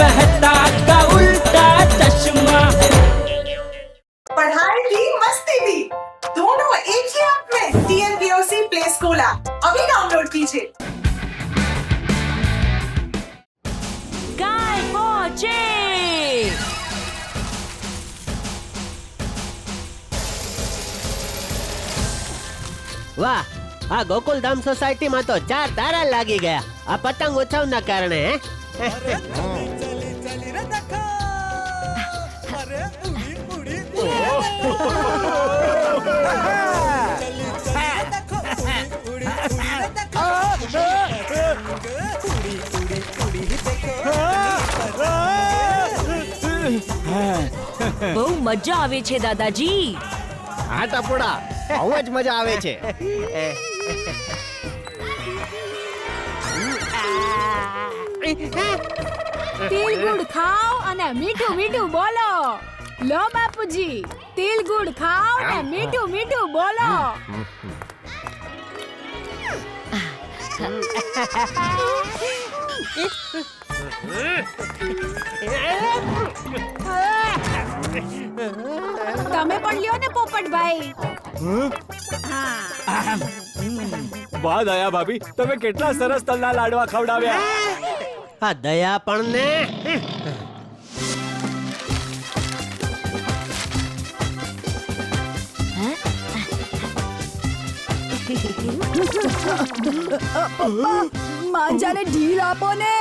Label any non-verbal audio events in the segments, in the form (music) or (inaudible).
मेहता का उल्टा चश्मा पढ़ाई भी मस्ती भी दोनों एक ही ऐप में टीएनपीओसी प्ले स्कूल ऐप अभी डाउनलोड कीजिए ગાય પહોંચે વાહ આ ગોકુલધામ સોસાયટીમાં તો ચાર તારા લાગી ગયા આ પતંગ ઉત્સવના કારણે હે બહુ મજા આવે છે દાદાજી. હા ટપોડા બહુ જ મજા આવે છે. તિલ ગુડ ખાઓ અને મીઠું મીઠું બોલો. લો બાપુજી. તિલ ગુડ ખાઓ ને મીઠું મીઠું બોલો તમે પણ લ્યો ને પોપટભાઈ. હા. વાહ દયા ભાભી તમે કેટલા સરસ તલના લાડવા ખવડાવ્યા. આ દયા પણ ને. માંજાને ઢીલ આપો ને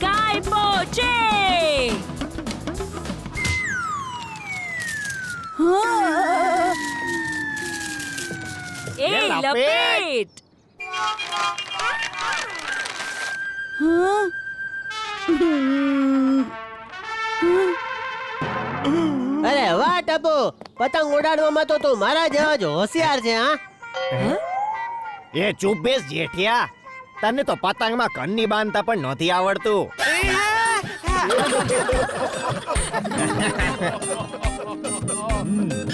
ગાય પહોંચે લપેટ. (laughs) અરે વાહ ટપુ. પતંગ ઉડાડવામાં તો તું મારા જેવા જ હોશિયાર છે હા? એ ચૂપ બેસ જેઠિયા તને તો પતંગમાં કન્ની બાંધતા પણ નથી આવડતું. (laughs) (laughs)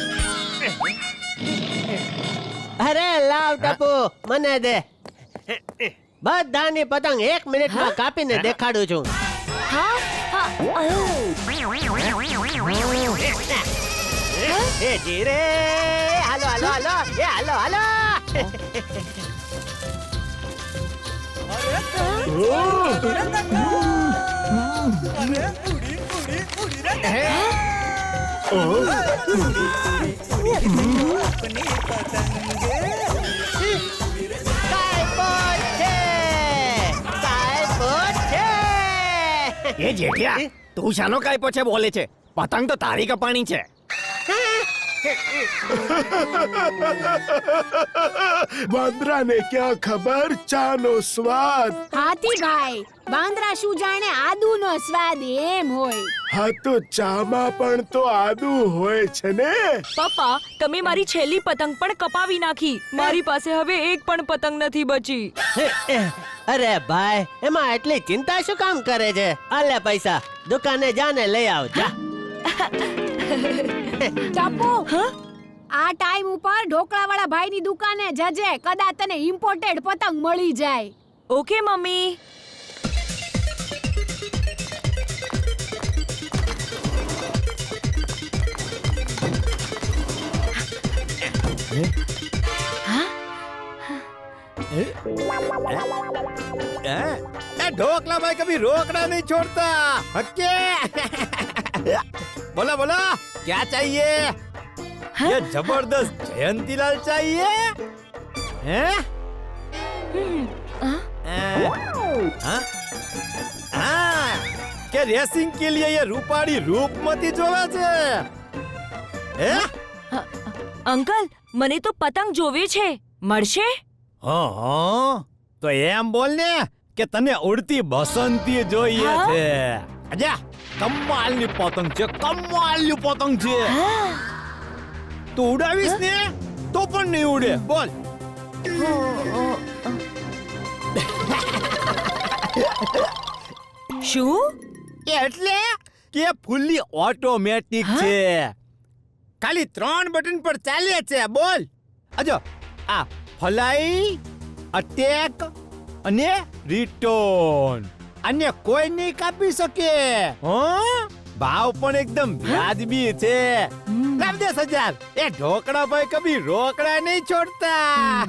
અરે લાવ ટપુ મને દે. બધાની પતંગ એક મિનિટમાં કાપીને દેખાડું છું. એ જીરે. હાલો હાલો હાલો. એ હાલો હાલો. કાયપોટ છે કાયપોટ છે એ જેઠિયા તું શાનો કાયપો છે બોલે છે? પતંગ તો તારી કપાણી છે. વાંદરાને ક્યાં ખબર ચાનો સ્વાદ હાથી ભાઈ બાંદ્રા શું જાણે આદુનો સ્વાદ એમ હોય હા તો ચામાં પણ તો આદુ હોય છે ને પપ્પા તમે મારી છેલ્લી પતંગ પણ કપાવી નાખી મારી પાસે હવે એક પણ પતંગ નથી બચી અરે ભાઈ એમાં એટલી ચિંતા શું કામ કરે છે આલે પૈસા દુકાને જાને લઈ આવ જા (laughs) ટપુ આ ટાઈમ ઉપર ઢોકળાવાળા ભાઈની દુકાને જજે કદાચ તને ઇમ્પોર્ટેડ પતંગ મળી જાય. Okay mummy. ઢોકલા ભાઈ કભી રોકડા નહીં છોડતા. હકે बोला बोला क्या चाहिए ये जबरदस्त जयंतीलाल चाहिए हैं हाँ? हाँ કે રેસિંગ કે लिए ये રૂપાળી રૂપમતી જોવે છે હે અંકલ મને તો પતંગ જોવે છે મળશે હા હા તો એમ બોલ ને કે તને ઉડતી બસંતી જોઈએ હા? છે અજા કમાલની પતંગ છે કમાલની પતંગ છે. તું ઉડાવીશ ને તો પણ નહીં ઉડે. બોલ. શું? એટલે? કે ફૂલ્લી ઓટોમેટિક છે. ખાલી ત્રણ બટન પર ચાલે છે બોલ. અજો આ ફલાઈ અટેક અને રિટર્ન અન્ય કોઈ નહીં કાપી શકે. હા? ભાવ પણ એકદમ વ્યાજબી છે. લાવ દસ હજાર એ ઢોકળા ભાઈ કભી રોકડા નહીં છોડતા.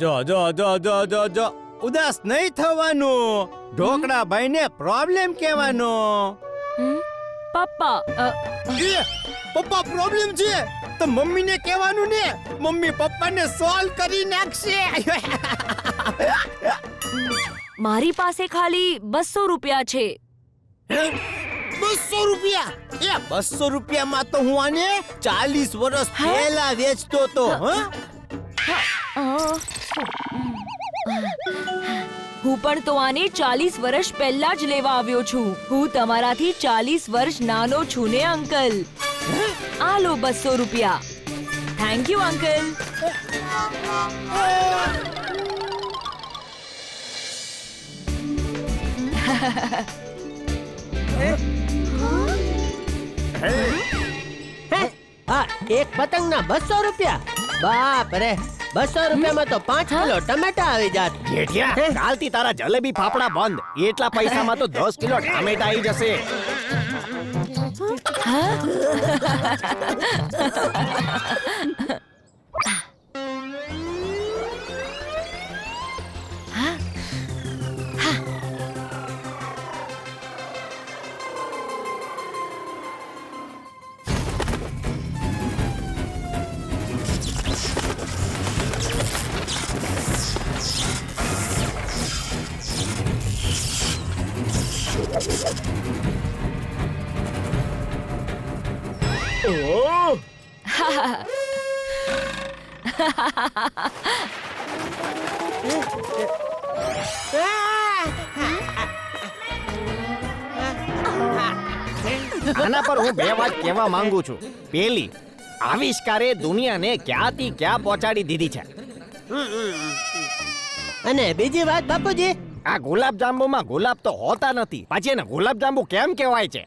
જો જો જો જો જો જો. ઉદાસ નહીં થવાનું. ઢોકળા ભાઈને પ્રોબ્લેમ કહેવાનો. પપ્પા પપ્પા પ્રોબ્લેમ છે. તો મમ્મીને કહેવાનું ને મમ્મી પપ્પાને સોલ્વ કરી નાખશે. મારી પાસે ખાલી બસો રૂપિયા છે. બસો રૂપિયા? એ બસો રૂપિયામાં તો હું આને ચાલીસ વર્ષ? પહેલા વેચતો તો હું પણ તો આને ચાલીસ વર્ષ પહેલા જ લેવા આવ્યો છું. હું તમારાથી ચાલીસ વર્ષ નાનો છું ને અંકલ. આ લો બસો રૂપિયા થેન્ક યુ અંકલ હે? હા એક પતંગના બસો રૂપિયા બાપ રે બસો રૂપિયામાં તો પાંચ કિલો ટમેટા આવી જાત જેઠિયા કાલથી તારા જલેબી ફાફડા બંધ એટલા પૈસામાં તો દસ કિલો ટામેટા આવી જશે ฮะ (laughs) આના પર હું બે વાત કહેવા માંગુ છું. પેલી, આવિષ્કારે દુનિયાને ક્યાંથી ક્યાં પહોંચાડી દીધી છે? અને બીજી વાત, બાપુજી આ ગુલાબ જાંબુમાં ગુલાબ તો હોતા નથી. પછી એને ગુલાબ જાંબુ કેમ કહેવાય છે?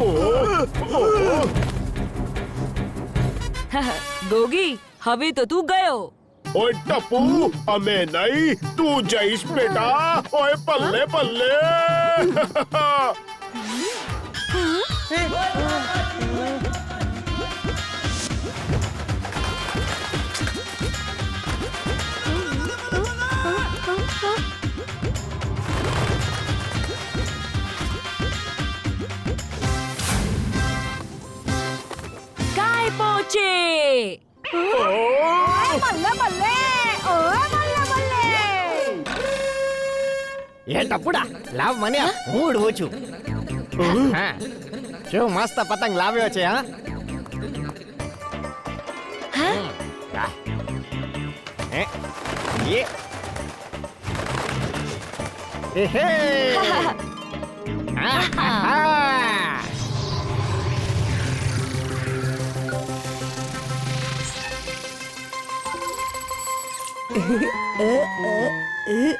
ઓહ (laughs) (laughs) ગોગી, હવે તો તું ગયો. ઓય ટપુ, અમે નહીં. તું જઈશ બેટા. ઓય પલ્લે પલ્લે. (laughs) એ ટપુડા લાવ મને. હું? ઉડવું છું. હા. શું મસ્ત પતંગ લાવ્યો છે હા? હા. હે? હા,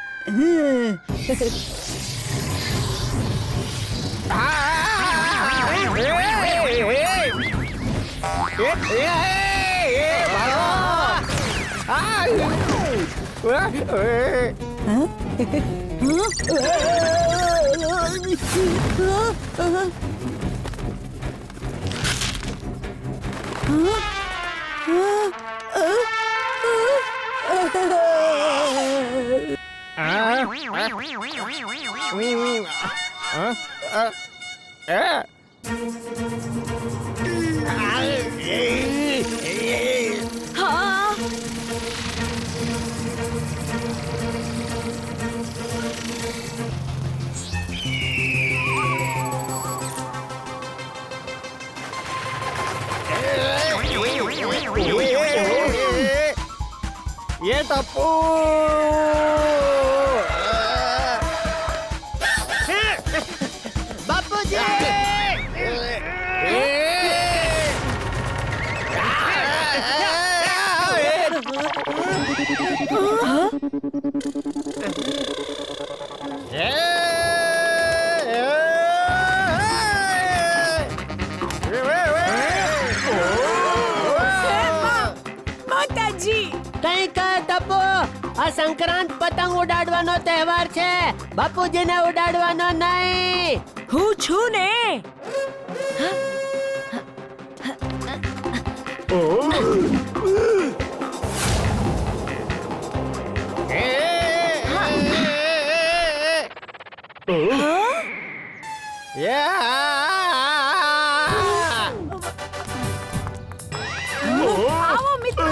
(laughs) હા, Hả? Ye tapu! માતાજી કઈ કર તપો આ સંક્રાંત પતંગ ઉડાડવાનો તહેવાર છે. બાપુજીને ઉડાડવાનો નહીં. હું છું ને? આવો મિત્રો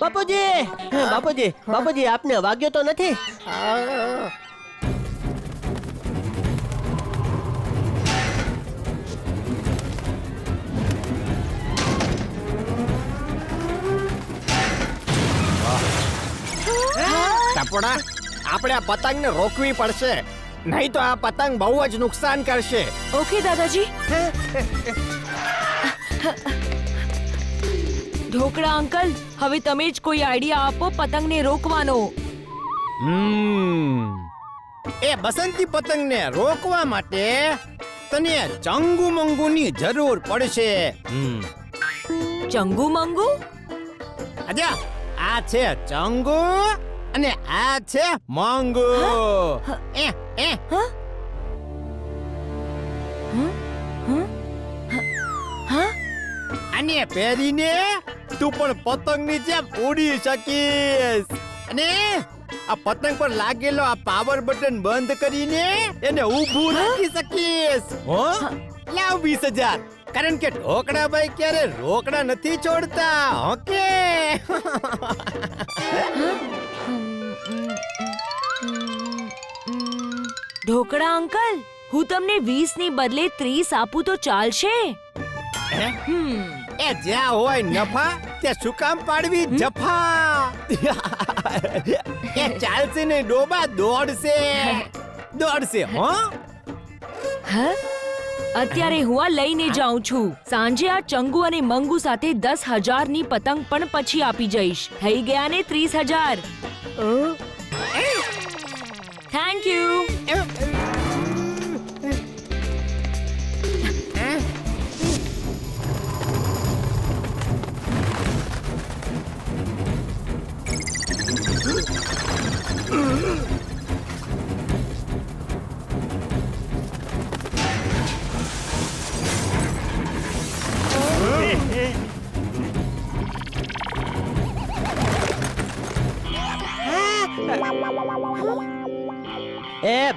બાપુજી બાપુજી બાપુજી આપને વાગ્યો તો નથી? ટપોડા આપણે આ પતંગને રોકવી પડશે. નહીં તો આ પતંગ બહુ જ નુકસાન કરશે. ઓકે દાદાજી. ઢોકળા અંકલ હવે તમે જ કોઈ આઈડિયા આપો પતંગને રોકવાનો. હમ. એ બસંતી પતંગને રોકવા માટે તને ચંગુ મંગુની જરૂર પડશે. ચંગુ મંગુ? અજા આ છે ચંગુ અને આ છે મંગુ એ એ આને પહેરીને તું પણ પતંગની જેમ ઉડી શકીશ. અને આ પતંગ પર લાગેલો આ પાવર બટન બંધ કરીને એને ઊભું રાખી શકીશ. હો? લાવ વીસ હજાર. કારણ કે ઢોકળાભાઈ ક્યારે રોકડા નથી છોડતા ઓકે? ઢોકળા અંકલ હું તમને વીસની બદલે ત્રીસ આપું તો ચાલશે? એ જ્યાં હોય નફા ત્યાં શું કામ પાડવી? જફા. એ ચાલશે ને ડોબા દોડશે. દોડશે હો? હ? અત્યારે હું આ લઈને જાઉં છું. સાંજે આ ચંગુ અને મંગુ સાથે દસ હજારની પતંગ પણ પછી આપી જઈશ. થઈ ગયા ને ત્રીસ હજાર. થેન્ક યુ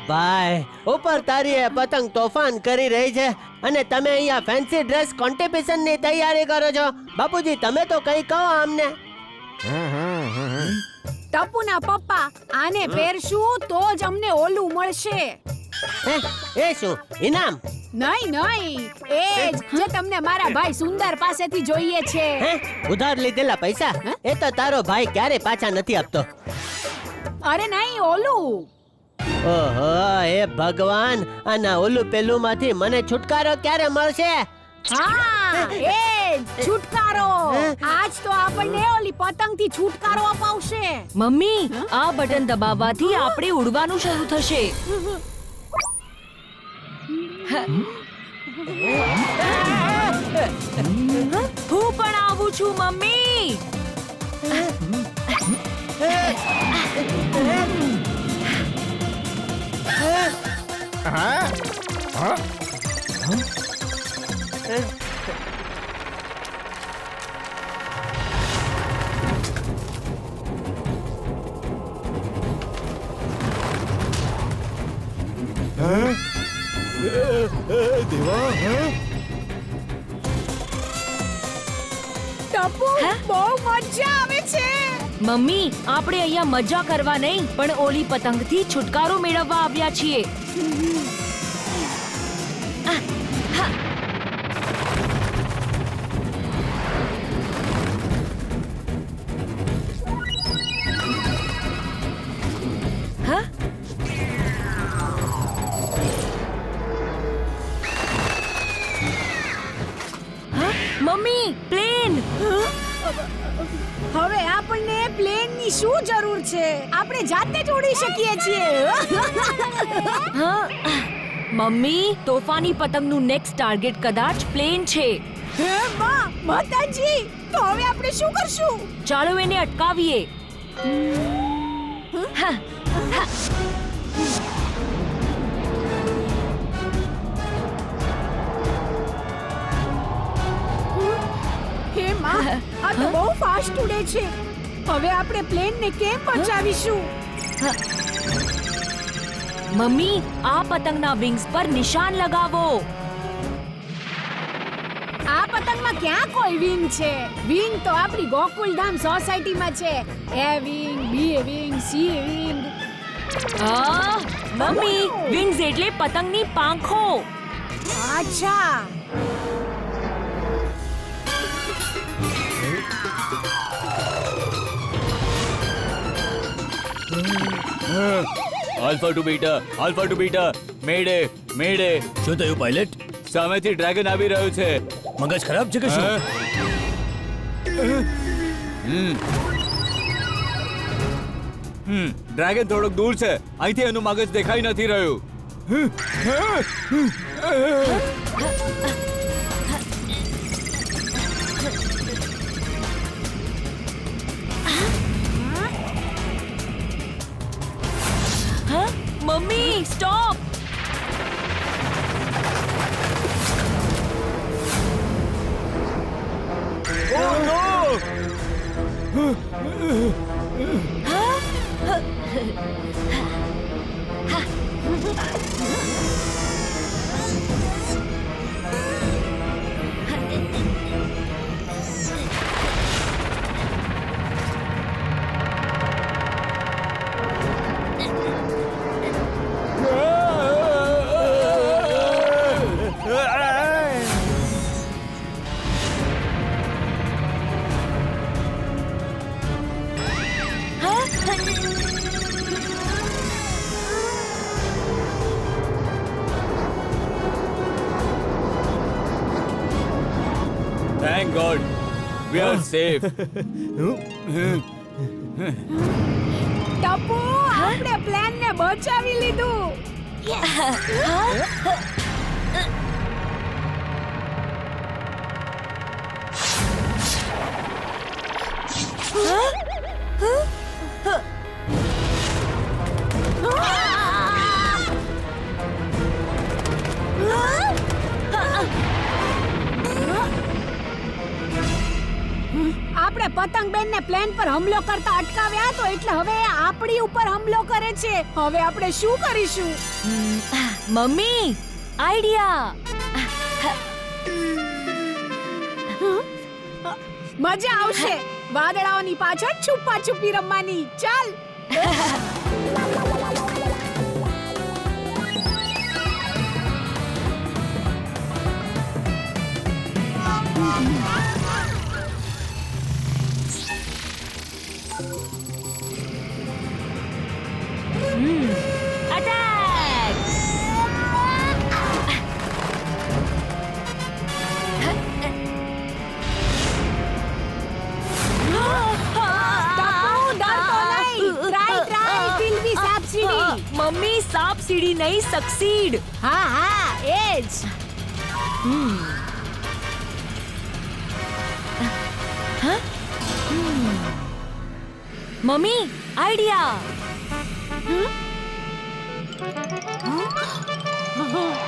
ભાઈ ઉપર તારી પતંગ તોફાન કરી રહી છે અને તમે અહીંયા ફેન્સી ડ્રેસ કોમ્પિટિશનની તૈયારી કરો છો. બાપુજી તમે તો કઈ કહો અમને. ટપુના પપ્પા આને પહેરશું તો જ અમને ઓલું મળશે. હે એ શું ઇનામ? નહીં નહીં એ જ જે તમને મારા ભાઈ સુંદર પાસેથી જોઈએ છે. હે ઉધાર લીધેલા પૈસા? એ તો તારો ભાઈ ક્યારે પાછા નથી આપતો. અરે નહીં ઓલું. ઓહો હે ભગવાન આના ઓલું પેલું માંથી મને છુટકારો ક્યારે મળશે? હા એ છુટકારો. આજ તો આપણને ઓલી પતંગથી છુટકારો અપાવશે. મમ્મી આ બટન દબાવવાથી આપણે ઉડવાનું શરૂ થશે. હું? પણ આવું છું મમ્મી. હા હા ટપુ બહુ મજા આવે છે મમ્મી, આપણે અહીંયા મજા કરવા નહીં, પણ ઓલી પતંગથી છુટકારો મેળવવા આવ્યા છીએ. હા. હા? મમ્મી, પ્લેન. હવે આપણને પ્લેન શું જરૂર છે? આપણે જાતે જ ઉડી શકીએ છીએ. (laughs) હા. મમ્મી તોફાની પતંગનું નેક્સ્ટ ટાર્ગેટ કદાચ પ્લેન છે. હે માં માતાજી તો હવે આપણે શું કરશું? ચાલો એને અટકાવીએ. હા. હે. માં આ તો બહુ ફાસ્ટ ઉડે છે. હવે આપણે પ્લેન ને કેમ બચાવીશું? મમ્મી આ પતંગના વિંગ્સ પર નિશાન લગાવો. આ પતંગમાં ક્યાં કોઈ વિંગ છે? વિંગ તો આપણી ગોકુલધામ સોસાયટીમાં છે. A wing B wing C wing. આ મમ્મી વિંગ્સ એટલે પતંગની પાંખો. અચ્છા. Alpha to beta alpha to beta mayday mayday શું થયું પાયલટ સામેથી ડ્રેગન આવી રહ્યો છે. મગજ ખરાબ છે કે શું? હમ. હમ ડ્રેગન થોડોક દૂર છે. અહીંથી એનું મગજ દેખાઈ નથી રહ્યું. Mummy stop thank God we are safe Tapu આપણે પ્લાન ને બચાવી લીધું આપણે પતંગબેન ને પ્લેન પર હુમલો કરતા અટકાવ્યા તો એટલે હવે આપણી ઉપર હુમલો કરે છે. હવે આપણે શું કરીશું? મમ્મી આઈડિયા. મજા આવશે. વાદળાઓની પાછળ છુપા છુપી રમવાની. ચાલ. અટેક ટપુ ડરતો નહીં try try will be subsidy mummy સાપ સીડી નહીં સક્સીડ હા હા એજ મમ્મી આઈડિયા કબડ્ડી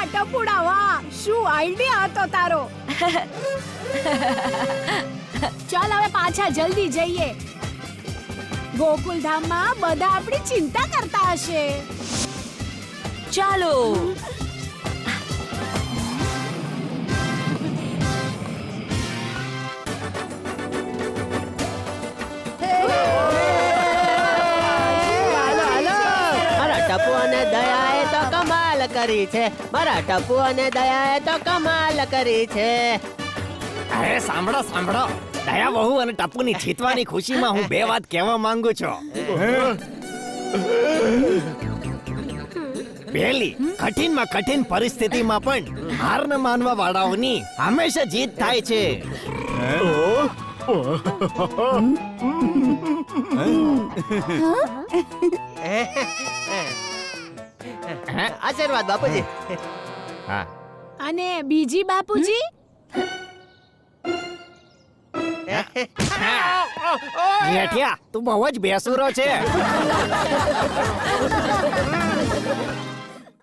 વાહ ટપુડા વાહ શું આઈડિયા હતો તારો? ચાલ હવે પાછા જલ્દી જઈએ. ગોકુલધામમાં બધા આપણી ચિંતા કરતા હશે. ચાલો. કરી છે. મારા ટપુ અને દયાએ તો કમાલ કરી છે. અરે સાંભળો સાંભળો. દયા બહુ અને ટપુની જીતવાની ખુશીમાં હું બે વાત કહેવા માંગુ છું. પહેલી કઠિનમાં કઠિન પરિસ્થિતિમાં પણ હાર ન માનવા વાળાઓની હંમેશા જીત થાય છે. આશીર્વાદ બાપુજી. હા. અને બીજી બાપુજી? તું બહુ જ બેસુરો છે.